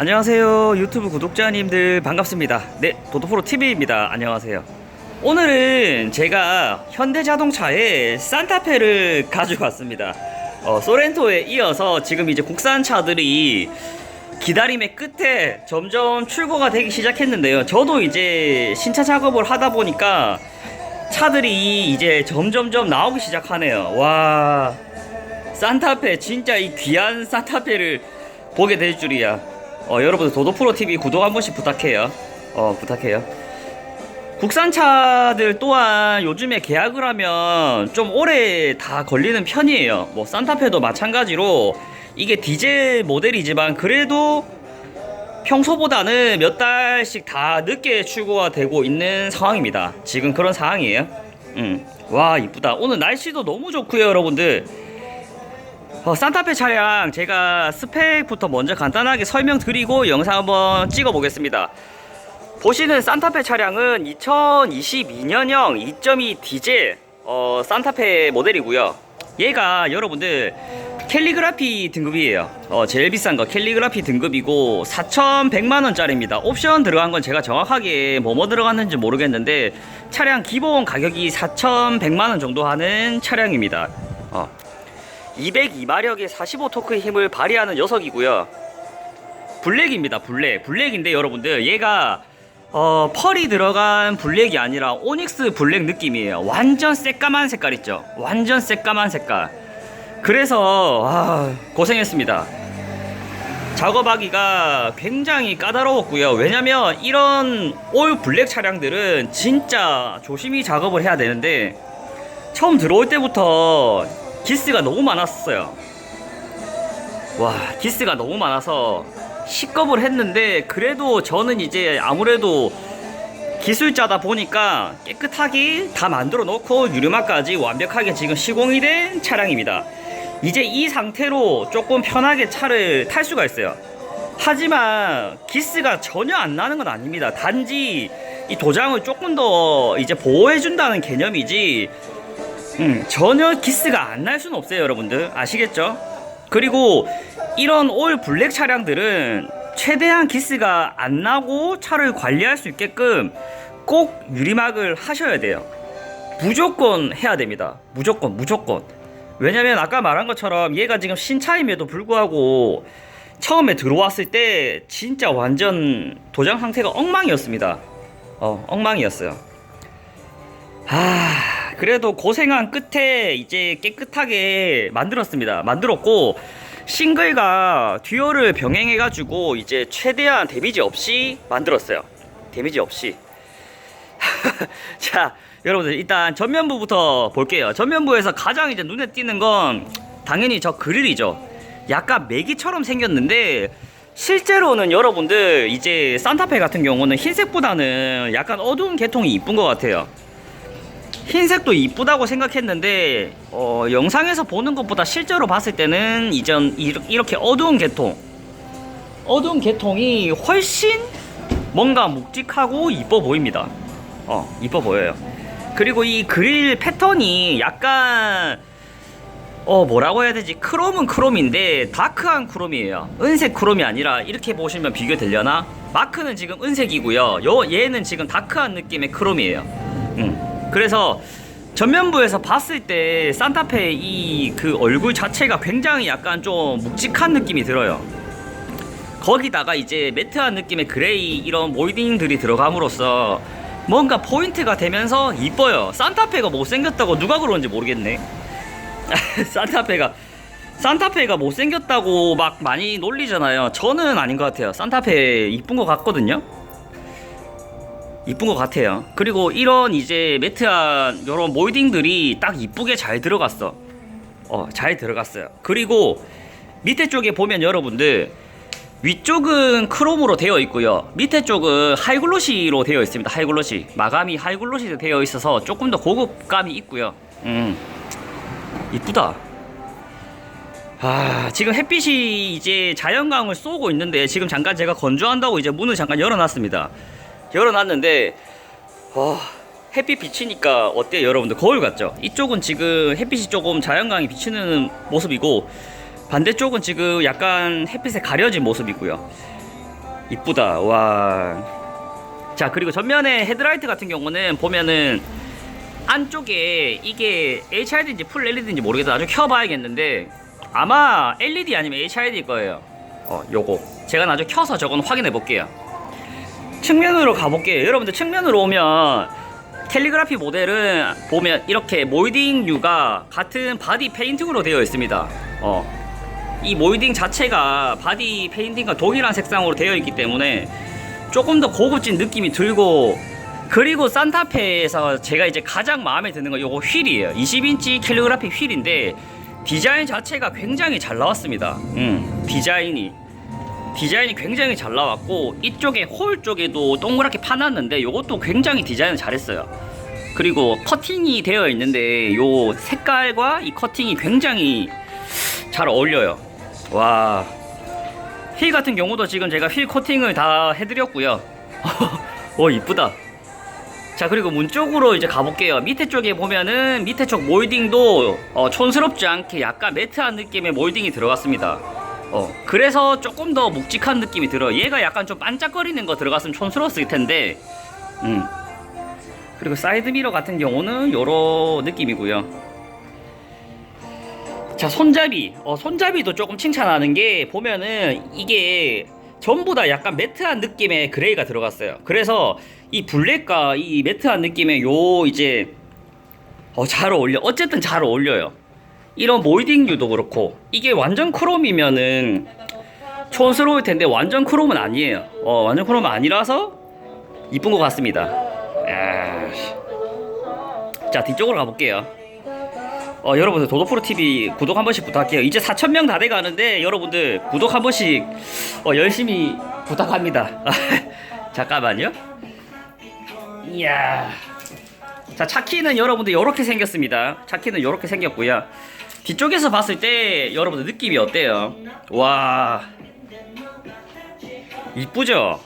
안녕하세요 유튜브 구독자님들 반갑습니다. 네 도도프로 TV입니다. 안녕하세요. 오늘은 제가 현대자동차의 산타페를 가지고 왔습니다. 어, 소렌토에 이어서 지금 이제 국산 차들이 기다림의 끝에 점점 출고가 되기 시작했는데요. 저도 이제 신차 작업을 하다 보니까 차들이 이제 점점점 나오기 시작하네요. 와 산타페 진짜 이 귀한 산타페를 보게 될 줄이야. 어, 여러분 도도프로 TV 구독 한 번씩 부탁해요. 어, 부탁해요. 국산차들 또한 요즘에 계약을 하면 좀 오래 다 걸리는 편이에요. 뭐 산타페도 마찬가지로 이게 디젤 모델이지만 그래도 평소보다는 몇 달씩 다 늦게 출고가 되고 있는 상황입니다. 지금 그런 상황이에요. 음. 와, 이쁘다. 오늘 날씨도 너무 좋고요, 여러분들. 어, 산타페 차량 제가 스펙부터 먼저 간단하게 설명드리고 영상 한번 찍어 보겠습니다. 보시는 산타페 차량은 2022년형 2.2 디젤 어, 산타페 모델이고요. 얘가 여러분들 캘리그라피 등급이에요. 어, 제일 비싼 거 캘리그라피 등급이고 4,100만 원짜리입니다. 옵션 들어간 건 제가 정확하게 뭐뭐 들어갔는지 모르겠는데 차량 기본 가격이 4,100만 원 정도 하는 차량입니다. 어. 202마력의 45토크의 힘을 발휘하는 녀석이고요. 블랙입니다. 블랙. 블랙인데 여러분들 얘가 어, 펄이 들어간 블랙이 아니라 오닉스 블랙 느낌이에요. 완전 새까만 색깔 있죠. 완전 새까만 색깔. 그래서 아, 고생했습니다. 작업하기가 굉장히 까다로웠고요. 왜냐면 이런 올 블랙 차량들은 진짜 조심히 작업을 해야 되는데 처음 들어올 때부터 기스가 너무 많았어요. 와, 기스가 너무 많아서 시겁을 했는데 그래도 저는 이제 아무래도 기술자다 보니까 깨끗하게 다 만들어 놓고 유리막까지 완벽하게 지금 시공이 된 차량입니다. 이제 이 상태로 조금 편하게 차를 탈 수가 있어요. 하지만 기스가 전혀 안 나는 건 아닙니다. 단지 이 도장을 조금 더 이제 보호해 준다는 개념이지 음, 전혀 기스가 안 날 수는 없어요, 여러분들. 아시겠죠? 그리고 이런 올 블랙 차량들은 최대한 기스가 안 나고 차를 관리할 수 있게끔 꼭 유리막을 하셔야 돼요. 무조건 해야 됩니다. 무조건, 무조건. 왜냐면 아까 말한 것처럼 얘가 지금 신차임에도 불구하고 처음에 들어왔을 때 진짜 완전 도장 상태가 엉망이었습니다. 어, 엉망이었어요. 아, 그래도 고생한 끝에 이제 깨끗하게 만들었습니다. 만들었고 싱글과 듀얼을 병행해가지고 이제 최대한 데미지 없이 만들었어요. 데미지 없이. 자, 여러분들 일단 전면부부터 볼게요. 전면부에서 가장 이제 눈에 띄는 건 당연히 저 그릴이죠. 약간 메기처럼 생겼는데 실제로는 여러분들 이제 산타페 같은 경우는 흰색보다는 약간 어두운 계통이 이쁜 것 같아요. 흰색도 이쁘다고 생각했는데 어, 영상에서 보는 것보다 실제로 봤을 때는 이전 이렇게 어두운 계통 어두운 계통이 훨씬 뭔가 묵직하고 이뻐 보입니다. 어 이뻐 보여요. 그리고 이 그릴 패턴이 약간 어 뭐라고 해야 되지 크롬은 크롬인데 다크한 크롬이에요. 은색 크롬이 아니라 이렇게 보시면 비교되려나? 마크는 지금 은색이고요. 요 얘는 지금 다크한 느낌의 크롬이에요. 음. 그래서 전면부에서 봤을 때 산타페 이 그 얼굴 자체가 굉장히 약간 좀 묵직한 느낌이 들어요. 거기다가 이제 매트한 느낌의 그레이 이런 몰딩들이 들어감으로써 뭔가 포인트가 되면서 이뻐요. 산타페가 못생겼다고 누가 그러는지 모르겠네. 산타페가 산타페가 못생겼다고 막 많이 놀리잖아요. 저는 아닌 것 같아요. 산타페 이쁜 것 같거든요. 이쁜 것 같아요. 그리고 이런 이제 매트한 이런 몰딩들이 딱 이쁘게 잘 들어갔어. 어, 잘 들어갔어요. 그리고 밑에 쪽에 보면 여러분들 위쪽은 크롬으로 되어 있고요. 밑에 쪽은 하이글로시로 되어 있습니다. 하이글로시. 마감이 하이글로시 되어 있어서 조금 더 고급감이 있고요. 음. 이쁘다. 아, 지금 햇빛이 이제 자연광을 쏘고 있는데 지금 잠깐 제가 건조한다고 이제 문을 잠깐 열어놨습니다. 열어놨는데 와, 햇빛 비치니까 어때요, 여러분들? 거울 같죠? 이쪽은 지금 햇빛이 조금 자연광이 비치는 모습이고 반대쪽은 지금 약간 햇빛에 가려진 모습이고요. 이쁘다. 와. 자, 그리고 전면에 헤드라이트 같은 경우는 보면은 안쪽에 이게 HID인지 풀 LED인지 모르겠다. 나중에 켜봐야겠는데 아마 LED 아니면 HID일 거예요. 어, 요거. 제가 나중에 켜서 저건 확인해 볼게요. 측면으로 가볼게요. 여러분들 측면으로 오면 캘리그라피 모델은 보면 이렇게 몰딩 류가 같은 바디 페인팅으로 되어 있습니다. 어. 이 몰딩 자체가 바디 페인팅과 동일한 색상으로 되어 있기 때문에 조금 더 고급진 느낌이 들고 그리고 산타페에서 제가 이제 가장 마음에 드는 건 요거 휠이에요. 20인치 캘리그라피 휠인데 디자인 자체가 굉장히 잘 나왔습니다. 음, 디자인이 디자인이 굉장히 잘 나왔고 이쪽에 홀 쪽에도 동그랗게 파놨는데 요것도 굉장히 디자인을 잘했어요. 그리고 커팅이 되어 있는데 요 색깔과 이 커팅이 굉장히 잘 어울려요. 와. 휠 같은 경우도 지금 제가 휠 코팅을 다 해드렸고요. 오 이쁘다. 자 그리고 문 쪽으로 이제 가볼게요. 밑에 쪽에 보면은 밑에 쪽 몰딩도 어, 촌스럽지 않게 약간 매트한 느낌의 몰딩이 들어갔습니다. 어 그래서 조금 더 묵직한 느낌이 들어. 얘가 약간 좀 반짝거리는 거 들어갔으면 촌스러웠을 텐데. 음. 그리고 사이드 미러 같은 경우는 요런 느낌이고요. 자 손잡이 어, 손잡이도 조금 칭찬하는 게 보면은 이게 전부 다 약간 매트한 느낌의 그레이가 들어갔어요 그래서 이 블랙과 이 매트한 느낌의 요 이제 어, 잘 어울려 어쨌든 잘 어울려요 이런 몰딩류도 그렇고 이게 완전 크롬이면은 촌스러울 텐데 완전 크롬은 아니에요 어, 완전 크롬은 아니라서 이쁜 것 같습니다 야, 씨. 자 뒤쪽으로 가볼게요 어, 여러분들 도도프로 TV 구독 한 번씩 부탁해요. 이제 4천 명 다 돼가는데 여러분들 구독 한 번씩 어, 열심히 부탁합니다. 잠깐만요. 이야. 자 차키는 여러분들 이렇게 생겼습니다. 차키는 이렇게 생겼고요. 뒤쪽에서 봤을 때 여러분들 느낌이 어때요? 와 이쁘죠?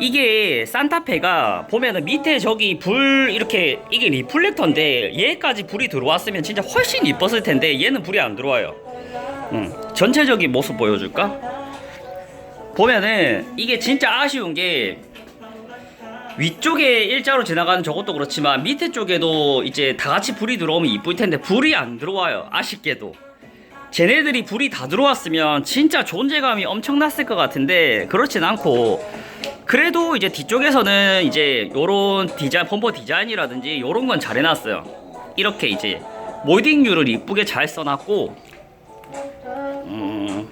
이게 산타페가 보면은 밑에 저기 불 이렇게 이게 리플렉터인데 얘까지 불이 들어왔으면 진짜 훨씬 이뻤을 텐데 얘는 불이 안 들어와요. 음, 전체적인 모습 보여줄까? 보면은 이게 진짜 아쉬운 게 위쪽에 일자로 지나가는 저것도 그렇지만 밑에 쪽에도 이제 다 같이 불이 들어오면 이쁠 텐데 불이 안 들어와요. 아쉽게도. 쟤네들이 불이 다 들어왔으면 진짜 존재감이 엄청났을 것 같은데 그렇진 않고 그래도 이제 뒤쪽에서는 이제 요런 디자인 펌버 디자인이라든지 요런 건 잘 해놨어요 이렇게 이제 몰딩률을 이쁘게 잘 써놨고 음...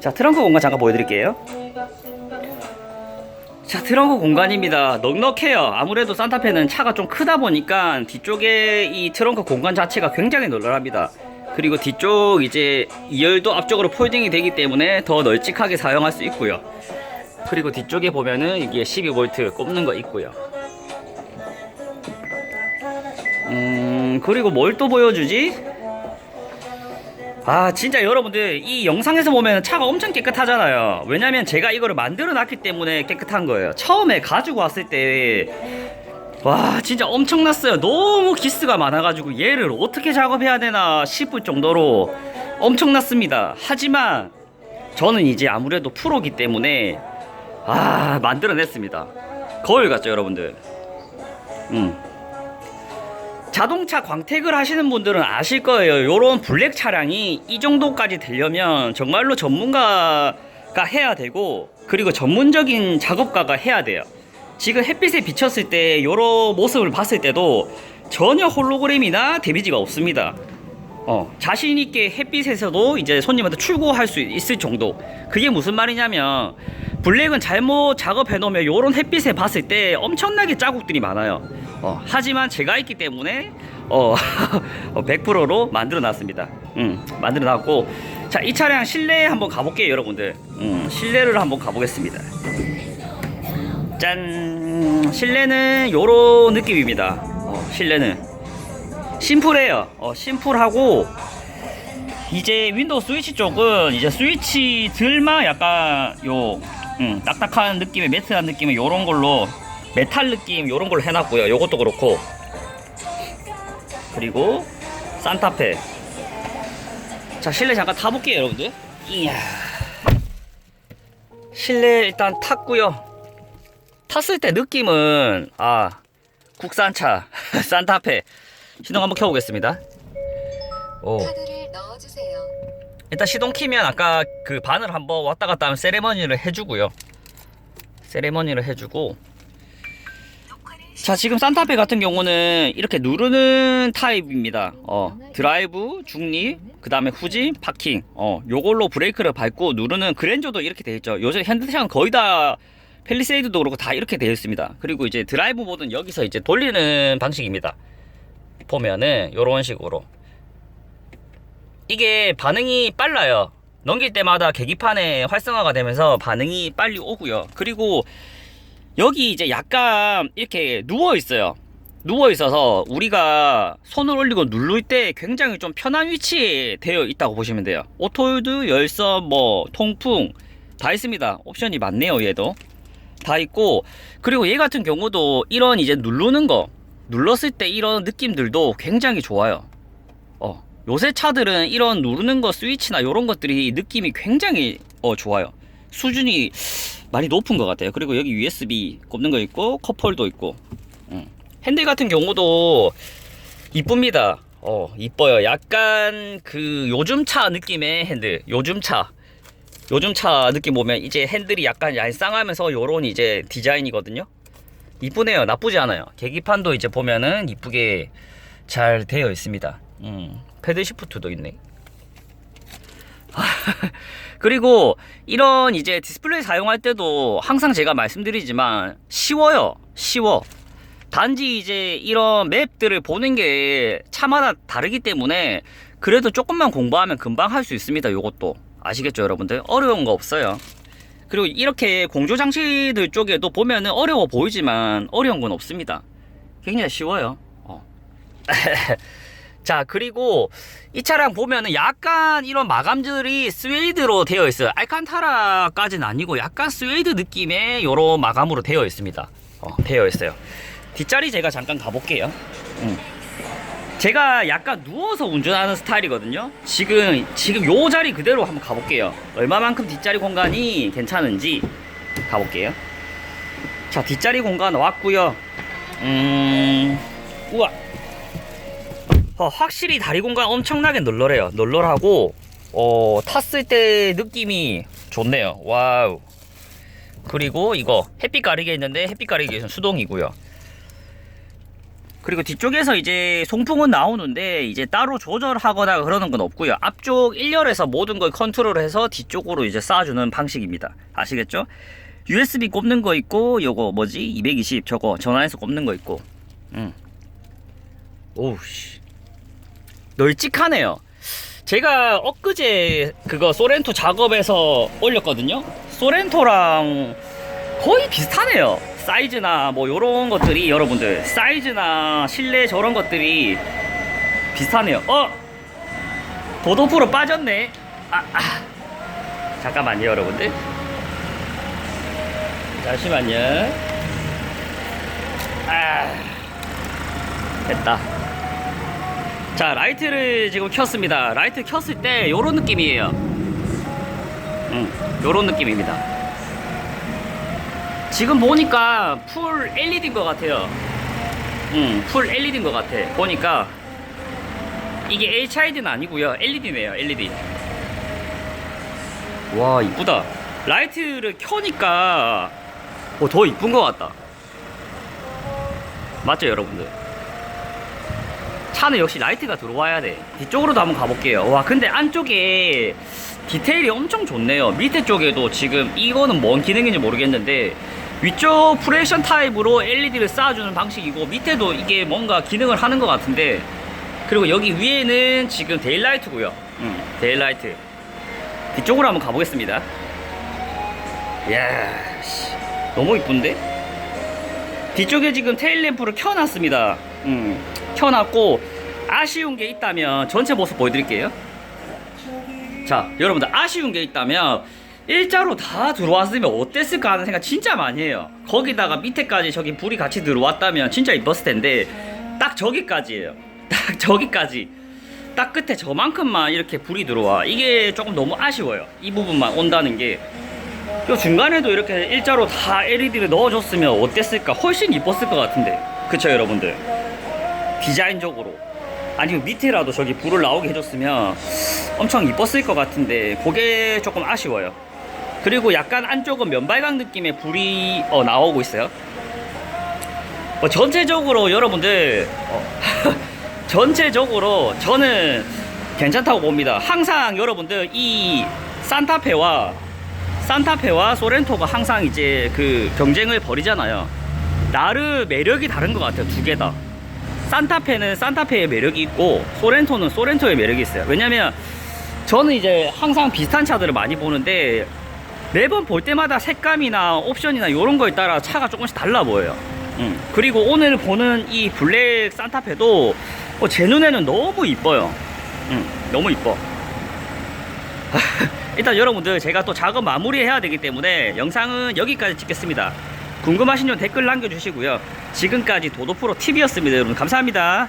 자 트렁크 공간 잠깐 보여드릴게요 자 트렁크 공간입니다. 넉넉해요. 아무래도 산타페는 차가 좀 크다 보니까 뒤쪽에 이 트렁크 공간 자체가 굉장히 널널합니다. 그리고 뒤쪽 이제 2열도 앞쪽으로 폴딩이 되기 때문에 더 널찍하게 사용할 수 있고요. 그리고 뒤쪽에 보면은 이게 12V 꼽는 거 있고요. 음 그리고 뭘 또 보여주지? 아 진짜 여러분들 이 영상에서 보면 차가 엄청 깨끗하잖아요. 왜냐면 제가 이거를 만들어 놨기 때문에 깨끗한 거예요. 처음에 가지고 왔을 때 와 진짜 엄청났어요. 너무 기스가 많아가지고 얘를 어떻게 작업해야 되나 싶을 정도로 엄청났습니다. 하지만 저는 이제 아무래도 프로기 때문에 아 만들어냈습니다. 거울 같죠 여러분들? 음 자동차 광택을 하시는 분들은 아실 거예요. 요런 블랙 차량이 이 정도까지 되려면 정말로 전문가가 해야 되고 그리고 전문적인 작업가가 해야 돼요. 지금 햇빛에 비쳤을 때 요런 모습을 봤을 때도 전혀 홀로그램이나 데미지가 없습니다. 어, 자신 있게 햇빛에서도 이제 손님한테 출고할 수 있을 정도. 그게 무슨 말이냐면 블랙은 잘못 작업해 놓으면 요런 햇빛에 봤을 때 엄청나게 자국들이 많아요. 어, 하지만 제가 있기 때문에 어, 100%로 만들어 놨습니다. 음, 만들어 놨고 자, 이 차량 실내에 한번 가볼게요, 여러분들. 음, 실내를 한번 가보겠습니다. 짠! 실내는 요런 느낌입니다. 어, 실내는 심플해요. 어, 심플하고 이제 윈도우 스위치 쪽은 이제 스위치들만 약간 요 음, 딱딱한 느낌의 매트한 느낌의 요런 걸로 메탈 느낌 요런 걸로 해놨고요. 요것도 그렇고. 그리고 산타페. 자 실내 잠깐 타볼게요 여러분들. 이야. 실내 일단 탔고요. 탔을 때 느낌은 아 국산차 산타페. 시동 한번 켜보겠습니다. 오. 일단 시동 키면 아까 그 바늘 한번 왔다 갔다 하면 세레머니를 해주고요. 세레머니를 해주고 자 지금 산타페 같은 경우는 이렇게 누르는 타입입니다. 어 드라이브, 중립, 그 다음에 후진, 파킹 어 요걸로 브레이크를 밟고 누르는 그랜저도 이렇게 되어 있죠. 요새 현대차는 거의 다 펠리세이드도 그렇고 다 이렇게 되어 있습니다. 그리고 이제 드라이브 모드는 여기서 이제 돌리는 방식입니다. 보면은 요런 식으로 이게 반응이 빨라요. 넘길 때마다 계기판에 활성화가 되면서 반응이 빨리 오고요. 그리고 여기 이제 약간 이렇게 누워 있어요. 누워 있어서 우리가 손을 올리고 누를 때 굉장히 좀 편한 위치에 되어 있다고 보시면 돼요. 오토홀드, 열선, 뭐 통풍 다 있습니다. 옵션이 많네요, 얘도. 다 있고 그리고 얘 같은 경우도 이런 이제 누르는 거 눌렀을 때 이런 느낌들도 굉장히 좋아요. 어, 요새 차들은 이런 누르는 거 스위치나 이런 것들이 느낌이 굉장히 어, 좋아요. 수준이 많이 높은 것 같아요. 그리고 여기 USB 꼽는 거 있고 컵홀도 있고 음. 핸들 같은 경우도 이쁩니다. 어, 이뻐요. 약간 그 요즘 차 느낌의 핸들. 요즘 차. 요즘 차 느낌 보면 이제 핸들이 약간 얄쌍하면서 요런 이제 디자인이거든요. 이쁘네요. 나쁘지 않아요. 계기판도 이제 보면은 이쁘게 잘 되어 있습니다. 음, 패드 시프트도 있네. 그리고 이런 이제 디스플레이 사용할 때도 항상 제가 말씀드리지만 쉬워요. 쉬워. 단지 이제 이런 맵들을 보는 게 차마다 다르기 때문에 그래도 조금만 공부하면 금방 할 수 있습니다. 요것도. 아시겠죠, 여러분들? 어려운 거 없어요. 그리고 이렇게 공조 장치들 쪽에도 보면은 어려워 보이지만 어려운 건 없습니다. 굉장히 쉬워요. 어. 자, 그리고 이 차량 보면은 약간 이런 마감들이 스웨이드로 되어 있어요. 알칸타라까지는 아니고 약간 스웨이드 느낌의 이런 마감으로 되어 있습니다. 어, 되어 있어요. 뒷자리 제가 잠깐 가볼게요. 음. 제가 약간 누워서 운전하는 스타일이거든요. 지금 지금 요 자리 그대로 한번 가볼게요. 얼마만큼 뒷자리 공간이 괜찮은지 가볼게요. 자, 뒷자리 공간 왔고요. 음, 우와. 어, 확실히 다리 공간 엄청나게 널널해요. 널널하고 어, 탔을 때 느낌이 좋네요. 와우. 그리고 이거 햇빛 가리개 있는데 햇빛 가리개는 수동이고요. 그리고 뒤쪽에서 이제 송풍은 나오는데 이제 따로 조절하거나 그러는 건 없고요. 앞쪽 1열에서 모든 걸 컨트롤해서 뒤쪽으로 이제 쏴주는 방식입니다. 아시겠죠? USB 꼽는 거 있고 요거 뭐지? 220 저거 전화해서 꼽는 거 있고. 음. 오우씨. 널찍하네요. 제가 엊그제 그거 소렌토 작업에서 올렸거든요. 소렌토랑 거의 비슷하네요. 사이즈나 뭐 요런 것들이 여러분들 사이즈나 실내 저런 것들이 비슷하네요. 어? 도도프로 빠졌네. 아, 아. 잠깐만요, 여러분들. 잠시만요. 아. 됐다. 자, 라이트를 지금 켰습니다. 라이트 켰을 때 요런 느낌이에요. 음, 요런 느낌입니다. 지금 보니까 풀 LED인 것 같아요. 음, 풀 LED인 것 같아. 보니까 이게 HID는 아니고요. LED네요. LED. 와, 이쁘다. 라이트를 켜니까 어, 더 이쁜 것 같다. 맞죠, 여러분들? 차는 역시 라이트가 들어와야 돼. 뒤쪽으로도 한번 가볼게요. 와, 근데 안쪽에 디테일이 엄청 좋네요. 밑에 쪽에도 지금 이거는 뭔 기능인지 모르겠는데 위쪽 프레션 타입으로 LED를 쌓아주는 방식이고 밑에도 이게 뭔가 기능을 하는 것 같은데 그리고 여기 위에는 지금 데일라이트고요. 음, 데일라이트. 뒤쪽으로 한번 가보겠습니다. 이야, 씨, 너무 이쁜데? 뒤쪽에 지금 테일램프를 켜놨습니다. 음, 켜놨고 아쉬운 게 있다면 전체 모습 보여드릴게요. 자, 여러분들 아쉬운 게 있다면 일자로 다 들어왔으면 어땠을까 하는 생각 진짜 많이 해요. 거기다가 밑에까지 저기 불이 같이 들어왔다면 진짜 이뻤을 텐데 딱 저기까지예요. 딱 저기까지. 딱 끝에 저만큼만 이렇게 불이 들어와. 이게 조금 너무 아쉬워요. 이 부분만 온다는 게. 요 중간에도 이렇게 일자로 다 LED를 넣어줬으면 어땠을까? 훨씬 이뻤을 것 같은데. 그쵸, 여러분들? 디자인적으로. 아니면 밑에라도 저기 불을 나오게 해줬으면 엄청 이뻤을 것 같은데, 그게 조금 아쉬워요. 그리고 약간 안쪽은 면발광 느낌의 불이 어, 나오고 있어요. 어, 전체적으로 여러분들, 어, 전체적으로 저는 괜찮다고 봅니다. 항상 여러분들 이 산타페와 산타페와 소렌토가 항상 이제 그 경쟁을 벌이잖아요. 나르 매력이 다른 것 같아요. 두 개 다. 산타페는 산타페의 매력이 있고 소렌토는 소렌토의 매력이 있어요. 왜냐면 저는 이제 항상 비슷한 차들을 많이 보는데 매번 볼 때마다 색감이나 옵션이나 이런 거에 따라 차가 조금씩 달라 보여요. 음. 그리고 오늘 보는 이 블랙 산타페도 어, 제 눈에는 너무 이뻐요. 음, 너무 이뻐. 일단 여러분들 제가 또 작업 마무리 해야 되기 때문에 영상은 여기까지 찍겠습니다. 궁금하신 점 댓글 남겨주시고요. 지금까지 도도프로 TV였습니다. 여러분 감사합니다.